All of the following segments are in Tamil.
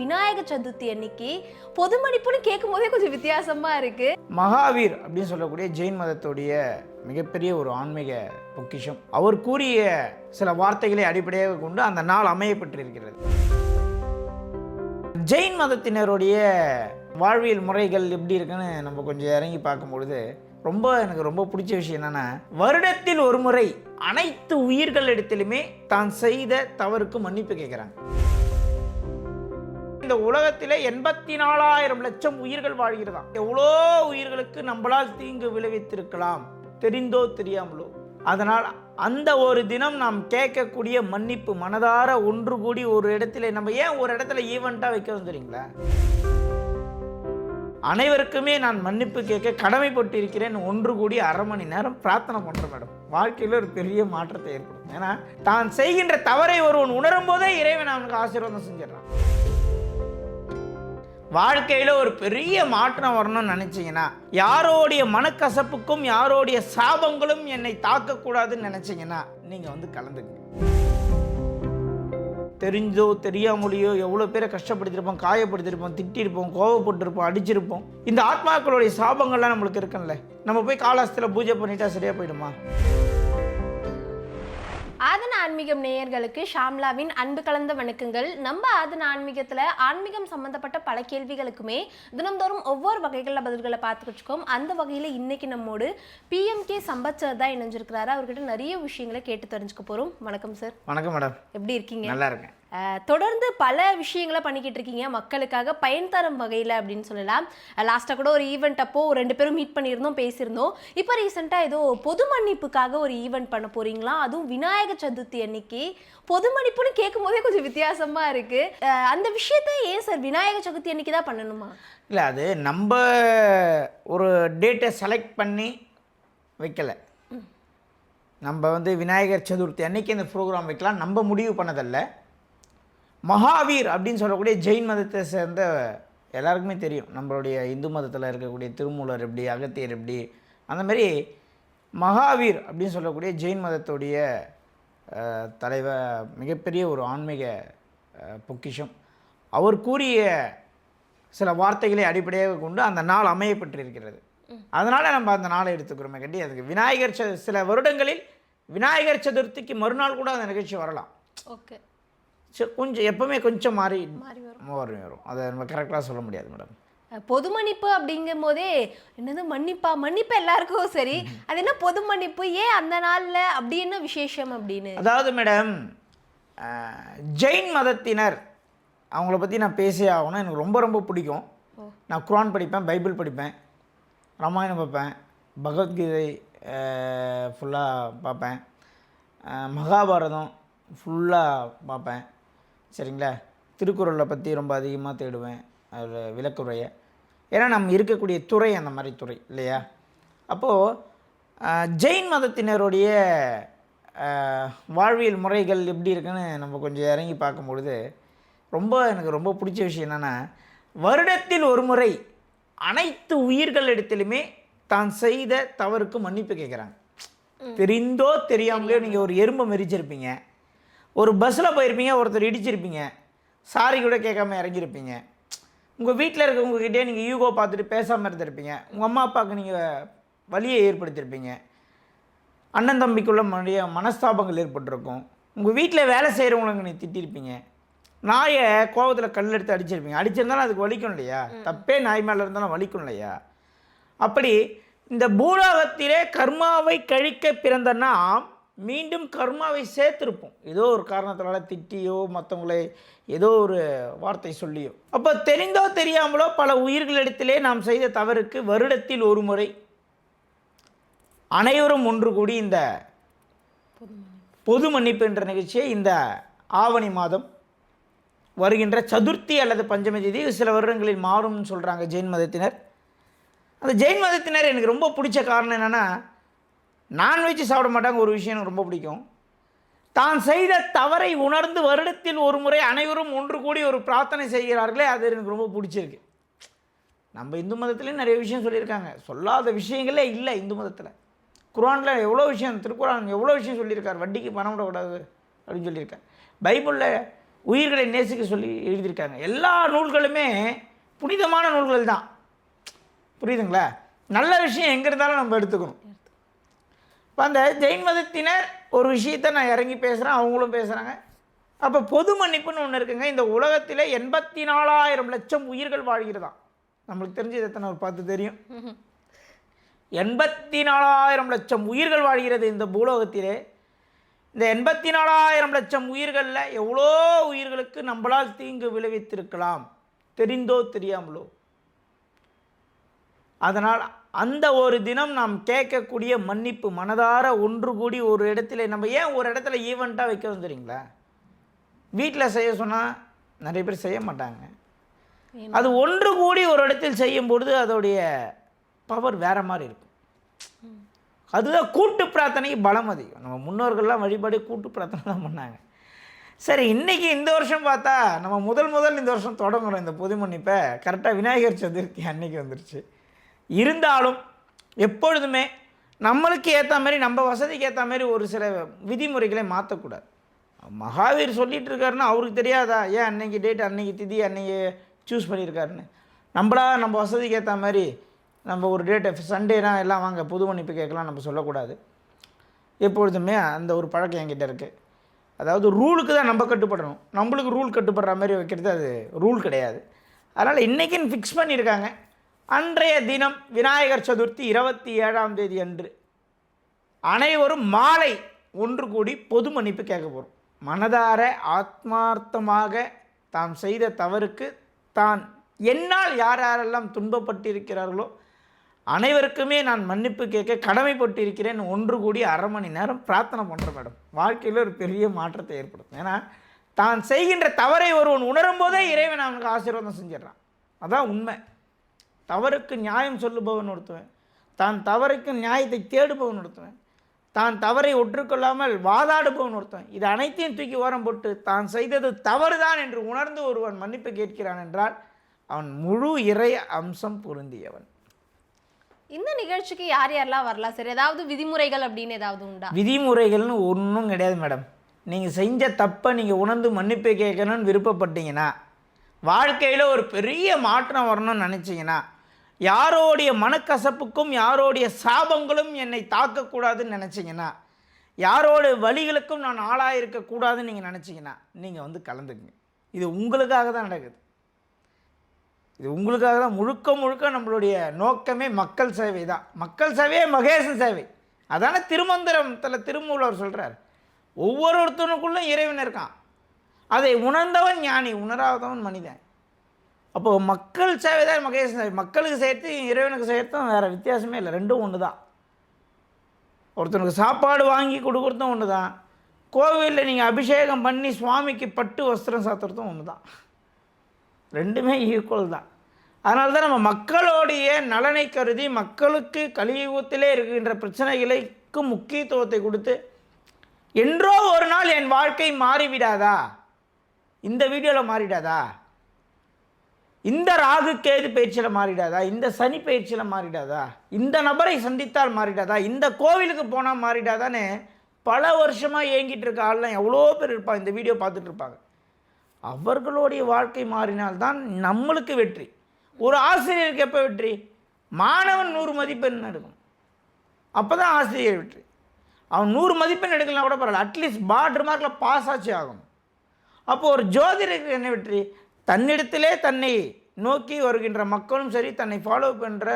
விநாயக சதுர்த்தி அன்னைக்கு பொது மன்னிப்புன்னு கேட்கும் போதே கொஞ்சம் வித்தியாசமா இருக்கு. மகாவீர் அப்படின்னு சொல்லக்கூடிய ஜெயின் மதத்துடைய மிகப்பெரிய ஒரு ஆன்மீக பொக்கிஷம். அவர் கூறிய சில வார்த்தைகளை அடிப்படையாக கொண்டு அந்த நாள் அமையப்பட்டிருக்கிறது ஜெயின் மதத்தினருடைய வாழ்வியல் முறைகள் எப்படி இருக்குன்னு நம்ம கொஞ்சம் இறங்கி பார்க்கும்பொழுது ரொம்ப எனக்கு ரொம்ப பிடிச்ச விஷயம் என்னென்னா வருடத்தில் ஒரு முறை அனைத்து உயிர்களிடத்திலுமே தான் செய்த தவறுக்கு மன்னிப்பு கேட்குறாங்க. இந்த உலகத்திலே எண்பத்தி நாலாயிரம் லட்சம் உயிர்கள் வாழ்கிறதா எவ்வளோ உயிர்களுக்கு நம்மளால் தீங்கு விளைவித்திருக்கலாம்? தெரிந்தோ தெரியாமலோ. அதனால் அந்த ஒரு தினம் நாம் கேட்கக்கூடிய மன்னிப்பு மனதார ஒன்று கூடி ஒரு இடத்துல நம்ம ஏன் ஒரு இடத்துல ஈவெண்ட்டாக வைக்கிறோம் தெரியுங்களா? அனைவருக்குமே நான் மன்னிப்பு கேட்க கடமைப்பட்டு இருக்கிறேன் ஒன்று கூடி அரை மணி நேரம் பிரார்த்தனை பண்ணுறேன் மேடம். வாழ்க்கையில் ஒரு பெரிய மாற்றத்தை ஏற்படும் ஏன்னா தான் செய்கின்ற தவறை ஒருவன் உணரும் போதே இறைவன் அவனுக்கு ஆசீர்வாதம் செஞ்சிடறான். வாழ்க்கையில் ஒரு பெரிய மாற்றம் வரணும்னு நினச்சிங்கன்னா யாரோடைய மனக்கசப்புக்கும் யாரோடைய சாபங்களும் என்னை தாக்கக்கூடாதுன்னு நினச்சிங்கன்னா நீங்கள் வந்து கலந்துங்க தெரிஞ்சோ தெரியாமலையோ எவ்வளோ பேரை கஷ்டப்படுத்திருப்போம் காயப்படுத்திருப்போம் திட்டிருப்போம் கோவப்பட்டிருப்போம் அடிச்சிருப்போம். இந்த ஆத்மாக்களுடைய சாபங்கள்லாம் நம்மளுக்கு இருக்குல்ல நம்ம போய் காலாஸ்தில் பூஜை பண்ணிட்டா சரியாக போயிடுமா? ஆதன ஆன்மீகம் நேயர்களுக்கு ஷாம்லாவின் அன்பு கலந்த வணக்கங்கள். நம்ம ஆதன ஆன்மீகத்துல ஆன்மீகம் சம்பந்தப்பட்ட பல கேள்விகளுக்குமே தினம்தோறும் ஒவ்வொரு வகைகளில் பதில்களை பார்த்துக்கிட்டு இருக்கோம். அந்த வகையில் இன்னைக்கு நம்மோடு பிஎம்கே சம்பத் சார் தான் இணைஞ்சிருக்கிறாரு. அவர்கிட்ட நிறைய விஷயங்களை கேட்டு தெரிஞ்சுக்க போறோம். வணக்கம் சார் வணக்கம் மேடம் எப்படி இருக்கீங்க? நல்லா இருக்கேன். தொடர்ந்து பல விஷயங்களை பண்ணிக்கிட்டு இருக்கீங்க. மக்களுக்காக பயன் தரும் வகையில் அப்படின்னு சொல்லலாம். லாஸ்ட்டாக கூட ஒரு ஈவெண்ட் அப்போ ரெண்டு பேரும் மீட் பண்ணியிருந்தோம் பேசியிருந்தோம். இப்போ ரீசெண்டாக ஏதோ பொது மன்னிப்புக்காக ஒரு ஈவெண்ட் பண்ண போறீங்களா? அதுவும் விநாயக சதுர்த்தி அன்னைக்கு. பொது மன்னிப்புன்னு கேட்கும் போதே கொஞ்சம் வித்தியாசமா இருக்கு. அஹ், அந்த விஷயத்த ஏன் சார் விநாயக சதுர்த்தி அன்னைக்கு தான் பண்ணணுமா? இல்லை அது நம்ம ஒரு டேட்டை செலக்ட் பண்ணி வைக்கலை. நம்ம வந்து விநாயகர் சதுர்த்தி அன்னைக்கு இந்த ப்ரோக்ராம் வைக்கலாம். நம்ம முடிவு பண்ணதல்ல. மகாவீர் அப்படின்னு சொல்லக்கூடிய ஜெயின் மதத்தை சேர்ந்த எல்லாருக்குமே தெரியும். நம்மளுடைய இந்து மதத்தில் இருக்கக்கூடிய திருமூலர் எப்படி அகத்தியர் எப்படி அந்த மாதிரி மகாவீர் அப்படின்னு சொல்லக்கூடிய ஜெயின் மதத்துடைய தலைவர் மிகப்பெரிய ஒரு ஆன்மீக பொக்கிஷம். அவர் கூறிய சில வார்த்தைகளை அடிப்படையாக கொண்டு அந்த நாள் அமையப்பட்டிருக்கிறது அதனால் நம்ம அந்த நாளை எடுத்துக்கிறோமே கட்டி அதுக்கு விநாயகர் ச சில வருடங்களில் விநாயகர் சதுர்த்திக்கு மறுநாள் கூட அந்த நிகழ்ச்சி வரலாம். ஓகே. கொஞ்சம் எப்பவுமே கொஞ்சம் மாறி மாறி வரும். மாறி வரும். அதை நம்ம கரெக்டாக சொல்ல முடியாது மேடம் பொது மன்னிப்பு அப்படிங்கும் போதே என்னது மன்னிப்பா? மன்னிப்பு எல்லாருக்கும் சரி. அது என்ன பொது மன்னிப்பு? ஏன் அந்த நாள்ல அப்படி என்ன விசேஷம் அப்படின்னு? அதாவது மேடம் ஜெயின் மதத்தினர் அவங்கள பற்றி நான் பேசியே ஆகணும். எனக்கு ரொம்ப ரொம்ப பிடிக்கும். நான் குரான் படிப்பேன் பைபிள் படிப்பேன் ராமாயணம் பார்ப்பேன் பகவத்கீதை ஃபுல்லாக பார்ப்பேன். மகாபாரதம் ஃபுல்லாக பார்ப்பேன். சரிங்களா? திருக்குறளை பற்றி ரொம்ப அதிகமாக தேடுவேன். அதில் விளக்குறைய ஏன்னா நம்ம இருக்கக்கூடிய துறை அந்த மாதிரி துறை இல்லையா? அப்போது ஜெயின் மதத்தினருடைய வாழ்வியல் முறைகள் எப்படி இருக்குன்னு நம்ம கொஞ்சம் இறங்கி பார்க்கும்பொழுது ரொம்ப எனக்கு ரொம்ப பிடிச்ச விஷயம் என்னென்னா வருடத்தில் ஒரு முறை அனைத்து உயிர்களிடத்திலுமே தான் செய்த தவறுக்கு மன்னிப்பு கேட்குறாங்க தெரிந்தோ தெரியாமலையோ நீங்கள் ஒரு எறும்பை மெரிச்சிருப்பீங்க ஒரு பஸ்ஸில் போயிருப்பீங்க ஒருத்தர் இடிச்சிருப்பீங்க. சாரி கூட கேட்காம இறங்கியிருப்பீங்க உங்கள் வீட்டில் இருக்கவங்ககிட்டே நீங்கள் யூகோ பார்த்துட்டு பேசாமல் இருந்திருப்பீங்க. உங்கள் அம்மா அப்பாவுக்கு நீங்கள் வலியை ஏற்படுத்தியிருப்பீங்க அண்ணன் தம்பிக்குள்ள நிறைய மனஸ்தாபங்கள் ஏற்பட்டிருக்கும். உங்கள் வீட்டில் வேலை செய்கிறவங்களுக்கு நீ திட்டிருப்பீங்க. நாயை கோவத்தில் கல் எடுத்து அடிச்சிருப்பீங்க. அடிச்சிருந்தாலும் அதுக்கு வலிக்கும் இல்லையா? தப்பே நாய் மேலே இருந்தாலும் வலிக்கும் இல்லையா? அப்படி இந்த பூலோகத்திலே கர்மாவை கழிக்க பிறந்த நாம் மீண்டும் கர்மாவை சேர்த்துருப்போம். ஏதோ ஒரு காரணத்தினால திட்டியோ மற்றவங்களை ஏதோ ஒரு வார்த்தை சொல்லியோ. அப்போ தெரிந்தோ தெரியாமலோ பல உயிர்களிடத்திலே நாம் செய்த தவறுக்கு வருடத்தில் ஒரு முறை அனைவரும் ஒன்று கூடி இந்த பொது மன்னிப்பு என்ற நிகழ்ச்சியை இந்த ஆவணி மாதம் வருகின்ற சதுர்த்தி அல்லது பஞ்சமி தேதி சில வருடங்களில் மாறும்னு சொல்கிறாங்க ஜெயின் மதத்தினர். அந்த ஜெயின் மதத்தினர் எனக்கு ரொம்ப பிடிச்ச காரணம் என்னென்னா நான்வெஜ் சாப்பிட மாட்டாங்க ஒரு விஷயம் எனக்கு ரொம்ப பிடிக்கும். தான் செய்த தவறை உணர்ந்து வருடத்தில் ஒரு முறை அனைவரும் ஒன்று கூடி ஒரு பிரார்த்தனை செய்கிறார்களே அது எனக்கு ரொம்ப பிடிச்சிருக்கு. நம்ம இந்து மதத்துலேயும் நிறைய விஷயம் சொல்லியிருக்காங்க. சொல்லாத விஷயங்களே இல்லை இந்து மதத்தில். குரானில் எவ்வளோ விஷயம் திருக்குறான் எவ்வளோ விஷயம் சொல்லியிருக்கார்? வட்டிக்கு பணம் விடக்கூடாது அப்படின்னு சொல்லியிருக்கார். பைபிளில் உயிர்களை நேசிக்க சொல்லி எழுதியிருக்காங்க. எல்லா நூல்களுமே புனிதமான நூல்கள் தான். புரியுதுங்களா? நல்ல விஷயம் எங்கே இருந்தாலும் நம்ம எடுத்துக்கணும். இப்போ அந்த ஜெயின் மதத்தினர் ஒரு விஷயத்தை நான் இறங்கி பேசுகிறேன் அவங்களும் பேசுகிறாங்க அப்போ பொது மன்னிப்புன்னு ஒன்று இருக்குங்க இந்த உலகத்தில் எண்பத்தி நாலாயிரம் லட்சம் உயிர்கள் வாழ்கிறதா நம்மளுக்கு தெரிஞ்சது எத்தனை ஒரு பார்த்து தெரியும். எண்பத்தி நாலாயிரம் லட்சம் உயிர்கள் வாழ்கிறது இந்த பூலோகத்திலே. இந்த எண்பத்தி நாலாயிரம் லட்சம் உயிர்களில் எவ்வளோ உயிர்களுக்கு நம்மளால் தீங்கு விளைவித்திருக்கலாம்? தெரிந்தோ தெரியாமலோ. அதனால் அந்த ஒரு தினம் நாம் கேட்கக்கூடிய மன்னிப்பு மனதார ஒன்று கூடி ஒரு இடத்துல நம்ம ஏன் ஒரு இடத்துல ஈவெண்ட்டாக வைக்க வந்துடுறீங்களா வீட்டில் செய்ய சொன்னால் நிறைய பேர் செய்ய மாட்டாங்க. அது ஒன்று கூடி ஒரு இடத்தில் செய்யும் பொழுது அதோடைய பவர் வேற மாதிரி இருக்கும். அதுதான் கூட்டு பிரார்த்தனைக்கு பலம் அதிகம். நம்ம முன்னோர்கள்லாம் வழிபாடு கூட்டு பிரார்த்தனை தான் பண்ணாங்க. சரி இன்னைக்கு இந்த வருஷம் பார்த்தா நம்ம முதல் முதல் இந்த வருஷம் தொடங்குறோம். இந்த பொது மன்னிப்பை. கரெக்டாக விநாயகர் சதுர்த்தி அன்னைக்கு வந்துருச்சு. இருந்தாலும் எப்பொழுதுமே நம்மளுக்கு ஏற்ற மாதிரி நம்ம வசதிக்கு ஏற்ற மாதிரி ஒரு சில விதிமுறைகளை மாற்றக்கூடாது மகாவீர் சொல்லிகிட்டு இருக்காருன்னா அவருக்கு தெரியாதா? ஏன் அன்னைக்கு டேட் அன்னைக்கு திதி அன்னைக்கு சூஸ் பண்ணியிருக்காருன்னு? நம்மளா நம்ம வசதிக்கு ஏற்ற மாதிரி நம்ம ஒரு டேட்டை சண்டேனா எல்லாம் வாங்க புது மன்னிப்பு கேட்கலாம் நம்ம சொல்லக்கூடாது. எப்பொழுதுமே அந்த ஒரு பழக்கம் என்கிட்ட இருக்குது அதாவது ரூலுக்கு தான் நம்ம கட்டுப்படணும். நம்மளுக்கு ரூல் கட்டுப்படுற மாதிரி வைக்கிறது அது ரூல் கிடையாது. அதனால் இன்றைக்கின்னு ஃபிக்ஸ் பண்ணியிருக்காங்க. அன்றைய தினம் விநாயகர் சதுர்த்தி இருபத்தி ஏழாம் தேதி அன்று அனைவரும் மாலை ஒன்று கூடி பொது மன்னிப்பு கேட்க போகிறோம் மனதார ஆத்மார்த்தமாக தாம் செய்த தவறுக்கு தான் என்னால் யார் யாரெல்லாம் துன்பப்பட்டிருக்கிறார்களோ அனைவருக்குமே நான் மன்னிப்பு கேட்க கடமைப்பட்டிருக்கிறேன் ஒன்று கூடி அரை மணி நேரம் பிரார்த்தனை பண்ணுறேன் மேடம். வாழ்க்கையில் ஒரு பெரிய மாற்றத்தை ஏற்படுத்தும். ஏன்னா தான் செய்கின்ற தவறை ஒருவன் உணரும் போதே இறைவன் அவனுக்கு ஆசீர்வாதம் செஞ்சிடறான். அதான் உண்மை. தவறுக்கு நியாயம் சொல்லுபவன் ஒருத்தவன். தான் தவறுக்கு நியாயத்தை தேடுபவன் ஒருத்தவன். தான் தவறை ஒற்றுக்கொள்ளாமல் வாதாடுபவன் ஒருத்தன் இது அனைத்தையும் தூக்கி ஓரம் போட்டு தான் செய்தது தவறுதான் என்று உணர்ந்து ஒருவன் மன்னிப்பு கேட்கிறான் என்றால் அவன் முழு இறை அம்சம் பொருந்தியவன். இந்த நிகழ்ச்சிக்கு யார் யாரெல்லாம் வரலாம்? சார் ஏதாவது விதிமுறைகள் அப்படின்னு ஏதாவது உண்டா? விதிமுறைகள்னு ஒன்றும் கிடையாது மேடம். நீங்கள் செஞ்ச தப்பை நீங்கள் உணர்ந்து மன்னிப்பு கேட்கணும்னு விருப்பப்பட்டீங்கன்னா வாழ்க்கையில் ஒரு பெரிய மாற்றம் வரணும்னு நினச்சிங்கன்னா யாரோடைய மனக்கசப்புக்கும் யாரோடைய சாபங்களும் என்னை தாக்கக்கூடாதுன்னு நினச்சிங்கன்னா யாரோட வழிகளுக்கும் நான் ஆளாக இருக்கக்கூடாதுன்னு நீங்கள் நினச்சிங்கன்னா நீங்கள் வந்து கலந்துக்குங்க. இது உங்களுக்காக தான் நடக்குது. இது உங்களுக்காக தான். முழுக்க முழுக்க நம்மளுடைய நோக்கமே மக்கள் சேவை தான். மக்கள் சேவையே மகேசன் சேவை. அதான திருமந்திரத்தில் திருமூலவர் சொல்கிறார் ஒவ்வொருத்தனுக்குள்ளும் இறைவன் இருக்கான். அதை உணர்ந்தவன் ஞானி உணராதவன் மனிதன். அப்போது மக்கள் சேவை தான் மகேசன் சேவை மக்களுக்கு சேர்த்து இறைவனுக்கு சேர்த்தும் வேறு வித்தியாசமே இல்லை. ரெண்டும் ஒன்று தான். ஒருத்தனுக்கு சாப்பாடு வாங்கி கொடுக்குறதும் ஒன்று தான். கோவிலில் நீங்கள் அபிஷேகம் பண்ணி சுவாமிக்கு பட்டு வஸ்திரம் சாத்துறதும் ஒன்று தான். ரெண்டுமே ஈக்குவல் தான். அதனால தான் நம்ம மக்களுடைய நலனை கருதி மக்களுக்கு கலியுகத்திலே இருக்கின்ற பிரச்சனைகளுக்கு முக்கியத்துவத்தை கொடுத்து என்றோ ஒரு நாள் என் வாழ்க்கை மாறிவிடாதா? இந்த வீடியோவில் மாறிடாதா? இந்த ராகு கேது பயிற்சியில் மாறிடாதா? இந்த சனி பயிற்சியில் மாறிடாதா? இந்த நபரை சந்தித்தால் மாறிடாதா? இந்த கோவிலுக்கு போனால் மாறிடாதான்னு பல வருஷமாக ஏங்கிட்டு இருக்க ஆள்லாம் எவ்வளோ பேர் இருப்பாங்க இந்த வீடியோ பார்த்துட்டு இருப்பாங்க. அவர்களுடைய வாழ்க்கை மாறினால்தான் நம்மளுக்கு வெற்றி. ஒரு ஆசிரியருக்கு எப்போ வெற்றி? மாணவன் நூறு மதிப்பெண் எடுக்கும். அப்போ தான் ஆசிரியர் வெற்றி. அவன் நூறு மதிப்பெண் எடுக்கலாம் கூட பரவாயில்ல. அட்லீஸ்ட் பார்டர் மார்க்கில் பாஸ் ஆச்சு ஆகும் அப்போது ஒரு ஜோதிடருக்கு என்ன வெற்றி? தன்னிடத்திலே தன்னை நோக்கி வருகின்ற மக்களும் சரி தன்னை ஃபாலோ பண்ணுற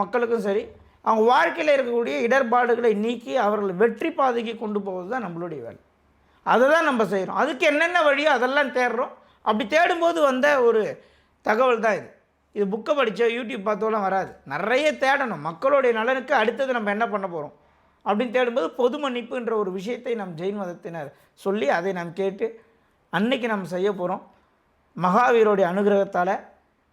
மக்களுக்கும் சரி அவங்க வாழ்க்கையில் இருக்கக்கூடிய இடர்பாடுகளை நீக்கி அவர்களை வெற்றி பாதைக்கு கொண்டு போவது தான் நம்மளுடைய வேலை. அதை தான் நம்ம செய்கிறோம் அதுக்கு என்னென்ன வழியோ அதெல்லாம் தேடுறோம். அப்படி தேடும்போது வந்த ஒரு தகவல் தான் இது. இது புக்கை படித்தோ யூடியூப் பார்த்தோலாம் வராது. நிறைய தேடணும். மக்களுடைய நலனுக்கு அடுத்தது நம்ம என்ன பண்ண போகிறோம் அப்படின்னு தேடும்போது பொது மன்னிப்புன்ற ஒரு விஷயத்தை நம் ஜெயின் மதத்தினர் சொல்லி அதை நாம் கேட்டு அன்னைக்கு நம்ம செய்ய போகிறோம் மகாவீரோடைய அனுகிரகத்தால்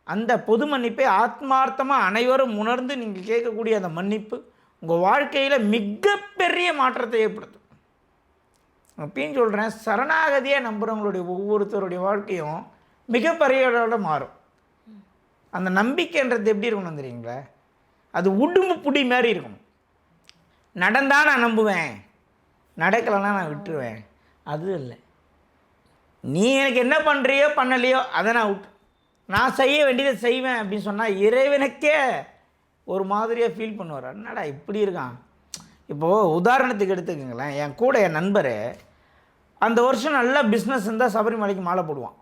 அந்த பொது மன்னிப்பை ஆத்மார்த்தமாக அனைவரும் உணர்ந்து நீங்கள் கேட்கக்கூடிய அந்த மன்னிப்பு உங்கள் வாழ்க்கையில் மிகப்பெரிய மாற்றத்தை ஏற்படுத்தும். அப்படின்னு சொல்கிறேன் சரணாகதியாக நம்புகிறவங்களுடைய ஒவ்வொருத்தருடைய வாழ்க்கையும் மிகப்பெரிய மாறும். அந்த நம்பிக்கைன்றது எப்படி இருக்கணும் தெரியுங்களா? அது உடும்பு புடி மாதிரி இருக்கணும். நடந்தால் நான் நம்புவேன் நடக்கலைன்னா நான் விட்டுருவேன். அது இல்லை. நீ எனக்கு என்ன பண்ணுறியோ பண்ணலையோ அதை நான் விட்டு நான் செய்ய வேண்டியதை செய்வேன் அப்படின்னு சொன்னால் இறைவனுக்கே ஒரு மாதிரியாக ஃபீல் பண்ணுவார். என்னடா இப்படி இருக்கான்? இப்போது உதாரணத்துக்கு எடுத்துக்கங்களேன். என் கூட என் நண்பர் அந்த வருஷம் நல்லா பிஸ்னஸ் இருந்தால் சபரிமலைக்கு மாலை போடுவான்.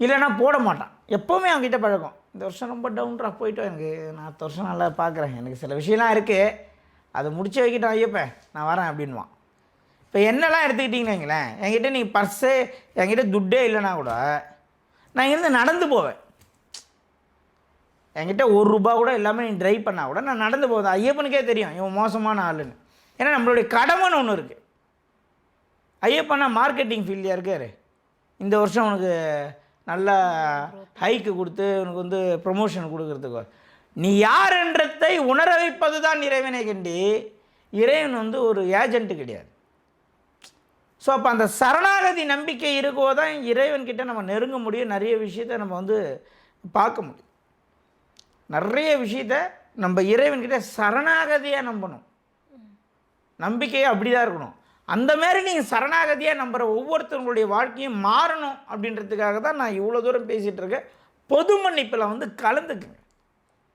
இல்லைன்னா போட மாட்டான். எப்போவுமே அவங்ககிட்ட பழக்கம். இந்த வருஷம் ரொம்ப டவுன்ராக போயிட்டோம் எனக்கு. நான் அடுத்த வருஷம் நல்லா பார்க்குறேன். எனக்கு சில விஷயம்லாம் இருக்குது அதை முடிச்சு வைக்கிட்டோம் ஐயப்பேன் நான் வரேன் அப்படின்வான் இப்போ என்னெல்லாம் எடுத்துக்கிட்டிங்கன்னு வைங்களேன். என்கிட்ட நீ பர்ஸு என்கிட்ட துட்டே இல்லைன்னா கூட நான் இங்கேருந்து நடந்து போவேன். என்கிட்ட ஒரு ரூபா கூட எல்லாமே நீ ட்ரைவ் பண்ணால் கூட நான் நடந்து போவேன். ஐயப்பனுக்கே தெரியும். இவன் மோசமான ஆளுன்னு. ஏன்னா நம்மளுடைய கடமைன்னு ஒன்று இருக்குது ஐயப்பனா மார்க்கெட்டிங் ஃபீல்டியாக இருக்காரு. இந்த வருஷம் உனக்கு நல்ல ஹைக்கு கொடுத்து உனக்கு வந்து ப்ரொமோஷன் கொடுக்கறதுக்கு. நீ யார் என்றதை உணர வைப்பது தான் இறைவனை கண்டி. இறைவன் வந்து ஒரு ஏஜென்ட்டு கிடையாது. ஸோ அப்போ அந்த சரணாகதி நம்பிக்கை இருக்கோ தான் இறைவன்கிட்ட நம்ம நெருங்க முடியும் நிறைய விஷயத்த நம்ம வந்து பார்க்க முடியும். நிறைய விஷயத்த நம்ம இறைவன்கிட்ட சரணாகதியாக நம்பணும். நம்பிக்கையே அப்படி தான் இருக்கணும். அந்த மாதிரி நீங்கள் சரணாகதியாக நம்புகிற ஒவ்வொருத்தவங்களுடைய வாழ்க்கையும் மாறணும் அப்படின்றதுக்காக தான் நான் இவ்வளோ தூரம் பேசிகிட்டு இருக்கேன். பொது மன்னிப்பில் வந்து கலந்துக்குங்க.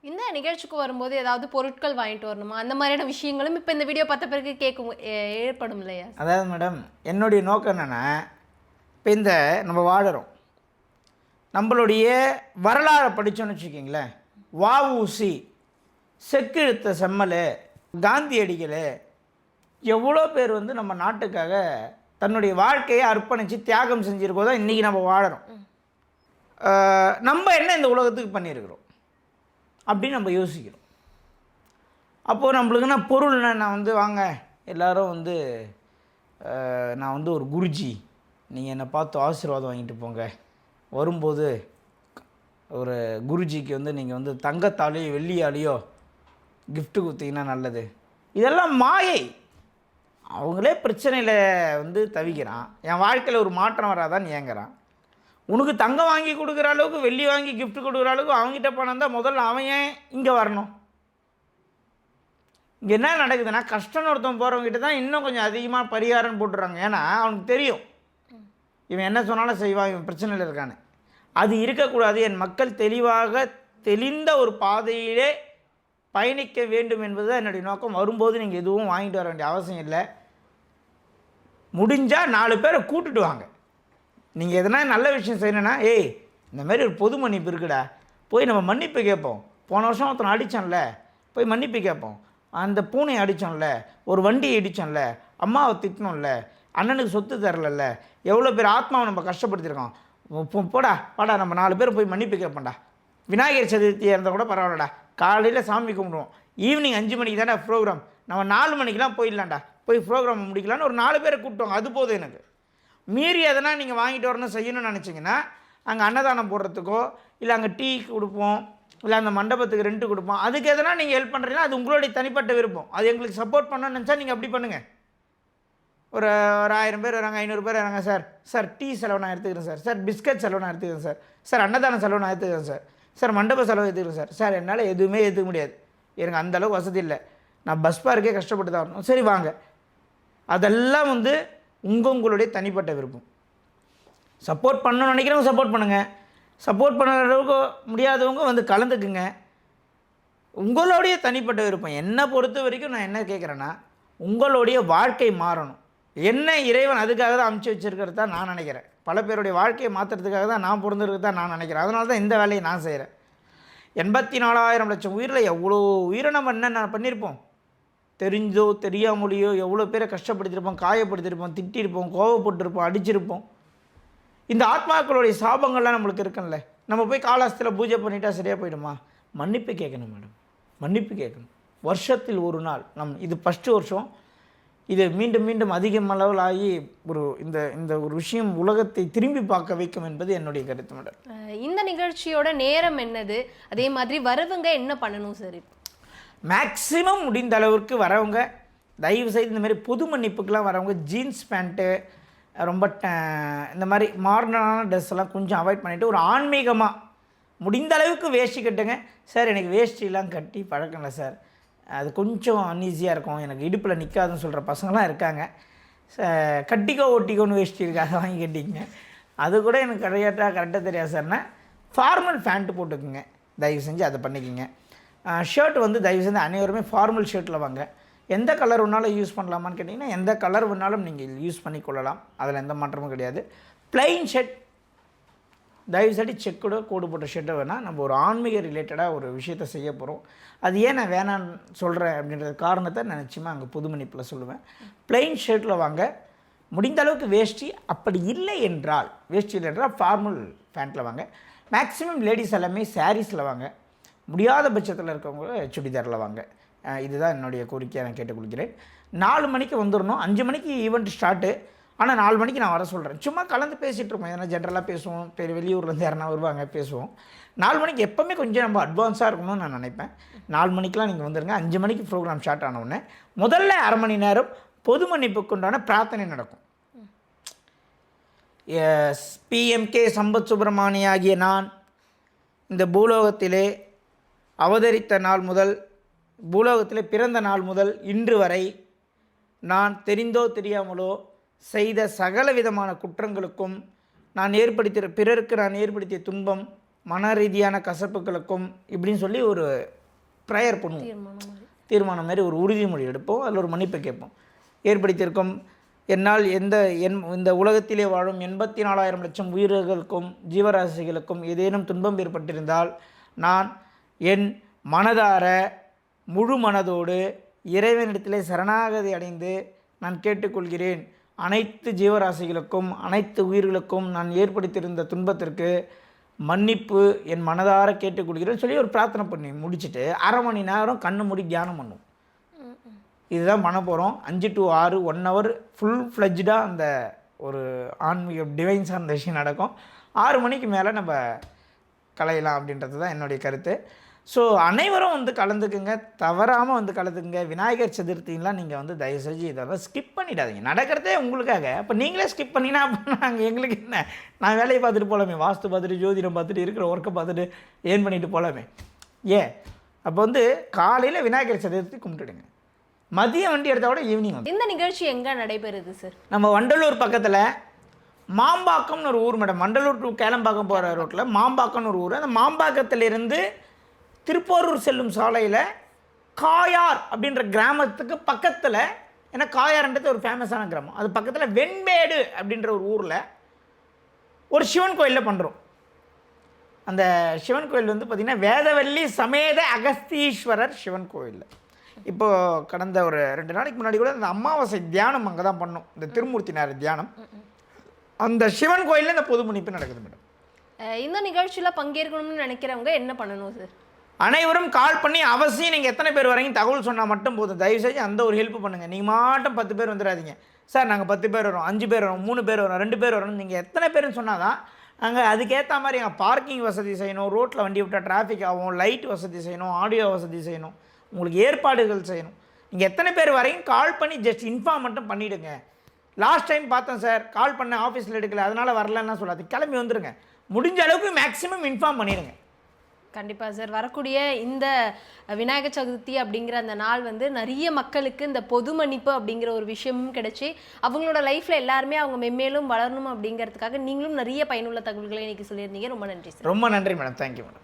இந்த நிகழ்ச்சிக்கு வரும்போது ஏதாவது பொருட்கள் வாங்கிட்டு வரணுமா? அந்த மாதிரியான விஷயங்களும் இப்போ இந்த வீடியோ பார்த்த பிறகு கேட்கும் ஏற்படும் இல்லையா? அதாவது மேடம் என்னுடைய நோக்கம் என்னென்னா இப்போ இந்த நம்ம வாழறோம் நம்மளுடைய வரலாறை படித்தோன்னு வச்சுக்கிங்களேன். வஉசி செக்கிழுத்த செம்மல் காந்தியடிகள் எவ்வளோ பேர் வந்து நம்ம நாட்டுக்காக தன்னுடைய வாழ்க்கையை அர்ப்பணித்து தியாகம் செஞ்சுருக்கோ தான் இன்றைக்கி நம்ம வாழறோம் நம்ம என்ன இந்த உலகத்துக்கு பண்ணியிருக்கிறோம்? அப்படின்னு நம்ம யோசிக்கிறோம். அப்போது நம்மளுக்குன்னா பொருள்னா நான் வந்து வாங்க எல்லாரும் வந்து நான் வந்து ஒரு குருஜி. நீங்கள் என்னை பார்த்து ஆசீர்வாதம் வாங்கிட்டு போங்க. வரும்போது ஒரு குருஜிக்கு வந்து நீங்கள் வந்து தங்கத்தாலேயோ வெள்ளியாலேயோ கிஃப்ட்டு கொடுத்தீங்கன்னா நல்லது. இதெல்லாம் மாயை. அவங்களே பிரச்சனையில் வந்து தவிக்கிறான். என் வாழ்க்கையில் ஒரு மாற்றம் வராதான்னு ஏங்குறான். உனக்கு தங்கம் வாங்கி கொடுக்குற அளவுக்கு வெள்ளி வாங்கி கிஃப்ட் கொடுக்குற அளவுக்கு அவங்ககிட்ட பணம் தான் முதல்ல அவன் ஏன் இங்கே வரணும்? இங்கே என்ன நடக்குதுன்னா கஷ்டம்னு ஒருத்தன் போகிறவங்ககிட்ட தான் இன்னும் கொஞ்சம் அதிகமாக பரிகாரம் போட்டுறாங்க. ஏன்னா அவனுக்கு தெரியும். இவன் என்ன சொன்னாலும் செய்வான் இவன் பிரச்சனையில் இருக்கானு அது இருக்கக்கூடாது. என் மக்கள் தெளிவாக தெளிந்த ஒரு பாதையிலே பயணிக்க வேண்டும் என்பது தான் என்னுடைய நோக்கம். வரும்போது நீங்கள் எதுவும் வாங்கிட்டு வர வேண்டிய அவசியம் இல்லை. முடிஞ்சால் நாலு பேரை கூட்டுட்டு வாங்க. நீங்கள் எதனா நல்ல விஷயம் செய்யணும்னா ஏய் இந்த மாதிரி ஒரு பொது மன்னிப்பு இருக்குடா. போய் நம்ம மன்னிப்பு கேட்போம். போன வருஷம் ஒருத்தனை அடித்தோம்ல போய் மன்னிப்பு கேட்போம். அந்த பூனையை அடித்தோம்ல ஒரு வண்டியை அடித்தோம்ல அம்மாவை திட்டணும்ல அண்ணனுக்கு சொத்து தரலல்ல எவ்வளோ பேர் ஆத்மாவை நம்ம கஷ்டப்படுத்தியிருக்கோம். போடா வாடா நம்ம நாலு பேர் போய் மன்னிப்பு கேட்போம்டா. விநாயகர் சதுர்த்தியாக இருந்தால் கூட பரவாயில்லடா. காலையில் சாமி கும்பிடுவோம். ஈவினிங் அஞ்சு மணிக்கு தானே ப்ரோக்ராம் நம்ம நாலு மணிக்கெலாம் போயிடலாம்டா. போய் ப்ரோக்ராம் முடிக்கலான்னு ஒரு நாலு பேரை கூப்பிட்டோங்க அது போதும் எனக்கு. மீறி எதனா நீங்கள் வாங்கிட்டு வரணும் செய்யணும்னு நினச்சிங்கன்னா அங்கே அன்னதானம் போடுறதுக்கோ இல்லை அங்கே டீ கொடுப்போம் இல்லை அந்த மண்டபத்துக்கு ரெண்ட்டு கொடுப்போம் அதுக்கு எதனா நீங்கள் ஹெல்ப் பண்ணுறீங்கன்னா அது உங்களுடைய தனிப்பட்ட விருப்பம். அது எங்களுக்கு சப்போர்ட் பண்ணணும்னு நினச்சா நீங்கள் அப்படி பண்ணுங்கள் ஒரு ஒரு ஆயிரம் பேர் வராங்க ஐநூறு பேர் வராங்க சார் சார் டீ செலவு நான் எடுத்துக்கிறேன் சார். சார் பிஸ்கட் செலவு நான் எடுத்துக்கிறேன் சார். சார் அன்னதான செலவு நான் எடுத்துக்கிறேன் சார். சார் மண்டப செலவு எடுத்துக்கிறேன் சார். சார் என்னால் எதுவுமே எடுத்துக்க முடியாது. எனக்கு அந்த அளவுக்கு வசதி இல்லை. நான் பஸ் பார்க்கே கஷ்டப்பட்டு தான் வரணும். சரி வாங்க. அதெல்லாம் வந்து உங்கள் உங்களுடைய தனிப்பட்ட விருப்பம். சப்போர்ட் பண்ணணும்னு நினைக்கிறவங்க சப்போர்ட் பண்ணுங்கள் சப்போர்ட் பண்ணுற அளவுக்கு முடியாதவங்க வந்து கலந்துக்குங்க. உங்களுடைய தனிப்பட்ட விருப்பம். என்னை பொறுத்த வரைக்கும் நான் என்ன கேட்குறேன்னா உங்களுடைய வாழ்க்கை மாறணும். என்ன இறைவன் அதுக்காக தான் அமுச்சு வச்சுருக்கிறது தான் நான் நினைக்கிறேன். பல பேருடைய வாழ்க்கையை மாற்றுறதுக்காக தான் நான் பிறந்திருக்கு தான் நான் நினைக்கிறேன். அதனால தான் இந்த வேலையை நான் செய்கிறேன். எண்பத்தி நாலாயிரம் லட்சம் உயிரில் எவ்வளோ உயிரை நம்ம என்னென்ன பண்ணியிருப்போம்? தெரிஞ்சோ தெரியாமலையோ எவ்வளோ பேரை கஷ்டப்படுத்தியிருப்போம் காயப்படுத்தியிருப்போம் திட்டியிருப்போம் கோவப்பட்டிருப்போம் அடிச்சிருப்போம். இந்த ஆத்மாக்களுடைய சாபங்கள்லாம் நம்மளுக்கு இருக்குல்ல நம்ம போய் காலாஸ்தில் பூஜை பண்ணிட்டா சரியாக போயிடுமா? மன்னிப்பு கேட்கணும் மேடம். மன்னிப்பு கேட்கணும். வருஷத்தில் ஒரு நாள் நம் இது ஃபஸ்ட்டு வருஷம். இது மீண்டும் மீண்டும் அதிகம் அளவில் ஆகி ஒரு இந்த இந்த ஒரு விஷயம் உலகத்தை திரும்பி பார்க்க வைக்கும் என்பது என்னுடைய கருத்து மேடம். இந்த நிகழ்ச்சியோட நேரம் என்னது? அதே மாதிரி வரவங்க என்ன பண்ணணும் சார் இப்போ மேக்ஸிமம் முடிந்த அளவிற்கு வரவங்க தயவு செய்து இந்த மாதிரி பொது மன்னிப்புக்கெலாம் வரவங்க ஜீன்ஸ் பேண்ட்டு ரொம்ப ட- இந்த மாதிரி மாடர்னான ட்ரெஸ் எல்லாம் கொஞ்சம் அவாய்ட் பண்ணிவிட்டு ஒரு ஆன்மீகமாக முடிந்த அளவுக்கு வேஷ்டி கட்டுங்க. சார் எனக்கு வேஷ்டிலாம் கட்டி பழக்கம் இல்லை சார் அது கொஞ்சம் அன்ஈஸியாக இருக்கும். எனக்கு இடுப்பில் நிற்காதுன்னு சொல்கிற பசங்களாம் இருக்காங்க. ச- கட்டிக்கோ ஒட்டிக்கோன்னு வேஷ்டி இருக்காக வாங்கி கட்டிங்க அது கூட எனக்கு கரெக்டாக கரெக்டாக தெரியாது சார்னா ஃபார்மல் பேண்ட்டு போட்டுக்குங்க. தயவு செஞ்சு அதை பண்ணிக்கோங்க. ஷர்ட் வந்து தயவு செய்து அனைவருமே ஃபார்மல் ஷர்ட்டில் வாங்க. எந்த கலர் வேணாலும் யூஸ் பண்ணலாமான்னு கேட்டிங்கன்னா எந்த கலர் வேணாலும் நீங்கள் யூஸ் பண்ணிக்கொள்ளலாம். அதில் எந்த மாற்றமும் கிடையாது. பிளைன் ஷர்ட் தயவு செய்து செக்கோட கோடு போட்ட ஷர்ட்டை வேணால் நம்ம ஒரு ஆன்மீக ரிலேட்டடாக ஒரு விஷயத்தை செய்ய போகிறோம் அது ஏன் நான் வேணான்னு சொல்கிறேன் அப்படின்ற காரணத்தை நான் நிச்சயமாக அங்கே புதுமணிப்பில் சொல்லுவேன். பிளைன் ஷர்ட்டில் வாங்க. முடிந்த அளவுக்கு வேஷ்டி அப்படி இல்லை என்றால் வேஷ்டி இல்லை என்றால் ஃபார்மல் பேண்ட்டில் வாங்க. மேக்ஸிமம் லேடிஸ் எல்லாமே சாரீஸில் வாங்க. முடியாத பட்சத்தில் இருக்கவங்க சுடிதாரில் வாங்க. இதுதான் என்னுடைய கோரிக்கையை நான் கேட்டுக்கொள்கிறேன். நாலு மணிக்கு வந்துடணும் அஞ்சு மணிக்கு ஈவெண்ட் ஸ்டார்ட்டு ஆனால் நாலு மணிக்கு நான் வர சொல்கிறேன் சும்மா கலந்து பேசிகிட்டு இருப்போம். ஏன்னா ஜென்ரலாக பேசுவோம். பெரிய வெளியூர்லேருந்து யாருனா வருவாங்க பேசுவோம். நாலு மணிக்கு எப்போவுமே கொஞ்சம் நம்ம அட்வான்ஸாக இருக்கணும்னு நான் நினைப்பேன். நாலு மணிக்கெலாம் நீங்கள் வந்துடுங்க அஞ்சு மணிக்கு ப்ரோக்ராம் ஸ்டார்ட் ஆனவுடனே முதல்ல அரை மணி நேரம் பொது மன்னிப்புக்கு உண்டான பிரார்த்தனை நடக்கும். எஸ் பிஎம்கே சம்பத் சுப்பிரமணிய ஆகிய நான் இந்த பூலோகத்திலே அவதரித்த நாள் முதல் பூலோகத்திலே பிறந்த நாள் முதல் இன்று வரை நான் தெரிந்தோ தெரியாமலோ செய்த சகல விதமான குற்றங்களுக்கும் நான் ஏற்படுத்திய பிறருக்கு நான் ஏற்படுத்திய துன்பம் மன ரீதியான கசப்புகளுக்கும் இப்படின்னு சொல்லி ஒரு ப்ரேயர் பண்ணுவோம். தீர்மானம் மாதிரி. ஒரு உறுதிமொழி எடுப்போம். அதில் ஒரு மன்னிப்பு கேட்போம். ஏற்படுத்தியிருக்கும் என்னால் எந்த என் இந்த உலகத்திலே வாழும் எண்பத்தி நாலாயிரம் லட்சம் உயிர்களுக்கும் ஜீவராசிகளுக்கும் ஏதேனும் துன்பம் ஏற்பட்டிருந்தால் நான் என் மனதார முழு மனதோடு இறைவனிடத்திலே சரணாகதி அடைந்து நான் கேட்டுக்கொள்கிறேன். அனைத்து ஜீவராசிகளுக்கும் அனைத்து உயிர்களுக்கும் நான் ஏற்படுத்தியிருந்த துன்பத்திற்கு மன்னிப்பு என் மனதார கேட்டுக்கொள்கிறேன்னு சொல்லி ஒரு பிரார்த்தனை பண்ணி முடிச்சுட்டு அரை மணி நேரம் கண்ணு மூடி தியானம் பண்ணும். இதுதான் பண்ண போகிறோம் அஞ்சு டு ஆறு ஒன் ஹவர் ஃபுல் ஃப்ளஜ்டாக அந்த ஒரு ஆன்மீக டிவைன் சார்ந்த விஷயம் நடக்கும். ஆறு மணிக்கு மேலே நம்ம கலையலாம் அப்படின்றது தான் என்னுடைய கருத்து. ஸோ அனைவரும் வந்து கலந்துக்குங்க. தவறாமல் வந்து கலந்துக்குங்க. விநாயகர் சதுர்த்திலாம் நீங்கள் வந்து தயவு செஞ்சு இதெல்லாம் ஸ்கிப் பண்ணிடாதீங்க. நடக்கிறதே உங்களுக்காக. அப்போ நீங்களே ஸ்கிப் பண்ணினா அப்போ நாங்கள் எங்களுக்கு என்ன? நான் வேலையை பார்த்துட்டு போகலாமே வாஸ்து பார்த்துட்டு ஜோதிடம் பார்த்துட்டு இருக்கிற ஒர்க்கை பார்த்துட்டு ஏன் பண்ணிட்டு போகலாமே ஏன்? அப்போ வந்து காலையில் விநாயகர் சதுர்த்தி கும்பிட்டுடுங்க. மதியம் வண்டி எடுத்தால் கூட ஈவினிங் இந்த நிகழ்ச்சி எங்க நடைபெறுது சார் நம்ம வண்டலூர் பக்கத்தில் மாம்பாக்கம்னு ஒரு ஊர் மேடம். வண்டலூர் டு கேளம்பாக்கம் போகிற ரோட்டில் மாம்பாக்கம்னு ஒரு ஊர். அந்த மாம்பாக்கத்திலிருந்து திருப்போரூர் செல்லும் சாலையில் காயார் அப்படின்ற கிராமத்துக்கு பக்கத்தில் ஏன்னா காயார்ன்றது ஒரு ஃபேமஸான கிராமம். அது பக்கத்தில் வெண்பேடு அப்படின்ற ஒரு ஊரில் ஒரு சிவன் கோயிலில் பண்ணுறோம் அந்த சிவன் கோயில் வந்து பார்த்திங்கன்னா வேதவல்லி சமேத அகஸ்தீஸ்வரர் சிவன் கோயில் இப்போது கடந்த ஒரு ரெண்டு நாளைக்கு முன்னாடி கூட அந்த அமாவாசை தியானம் அங்கே தான் பண்ணோம். இந்த திருமூர்த்தி நேர தியானம். அந்த சிவன் கோயிலில் இந்த பொது மன்னிப்பு நடக்குது மேடம். இந்த நிகழ்ச்சியில பங்கேற்கணும்னு நினைக்கிறவங்க என்ன பண்ணணும் சார் அனைவரும் கால் பண்ணி அவசியம் நீங்கள் எத்தனை பேர் வரீங்க தகவல் சொன்னால் மட்டும் போதும். தயவு செஞ்சு அந்த ஒரு ஹெல்ப் பண்ணுங்கள் நீங்கள் மாட்டும் பத்து பேர் வந்துடாதீங்க. சார் நாங்கள் பத்து பேர் வரோம் அஞ்சு பேர் வரோம் மூணு பேர் வரோம் ரெண்டு பேர் வரோம் நீங்கள் எத்தனை பேர்னு சொன்னால் தான் நாங்கள் அதுக்கேற்ற மாதிரி எங்கள் பார்க்கிங் வசதி செய்யணும் ரோட்டில் வண்டி விட்டால் டிராஃபிக் ஆகும் லைட் வசதி செய்யணும் ஆடியோ வசதி செய்யணும் உங்களுக்கு ஏற்பாடுகள் செய்யணும். நீங்கள் எத்தனை பேர் வரையும் கால் பண்ணி ஜஸ்ட் இன்ஃபார்ம் மட்டும் பண்ணிவிடுங்க லாஸ்ட் டைம் பார்த்தேன் சார் கால் பண்ண ஆஃபீஸில் எடுக்கல அதனால் வரலன்னா சொல்லாது கிளம்பி வந்துடுங்க முடிஞ்ச அளவுக்கு மேக்ஸிமம் இன்ஃபார்ம் பண்ணிடுங்க. கண்டிப்பாக சார் வரக்கூடிய இந்த விநாயகர் சதுர்த்தி அப்படிங்கிற அந்த நாள் வந்து நிறைய மக்களுக்கு இந்த பொது மன்னிப்பு அப்படிங்கிற ஒரு விஷயமும் கிடைச்சி அவங்களோட லைஃப்பில் எல்லாருமே அவங்க மென்மேலும் வளரணும் அப்படிங்கிறதுக்காக நீங்களும் நிறைய பயனுள்ள தகவல்களை இன்றைக்கி சொல்லியிருந்தீங்க. ரொம்ப நன்றி சார் ரொம்ப நன்றி மேடம் தேங்க்யூ மேடம்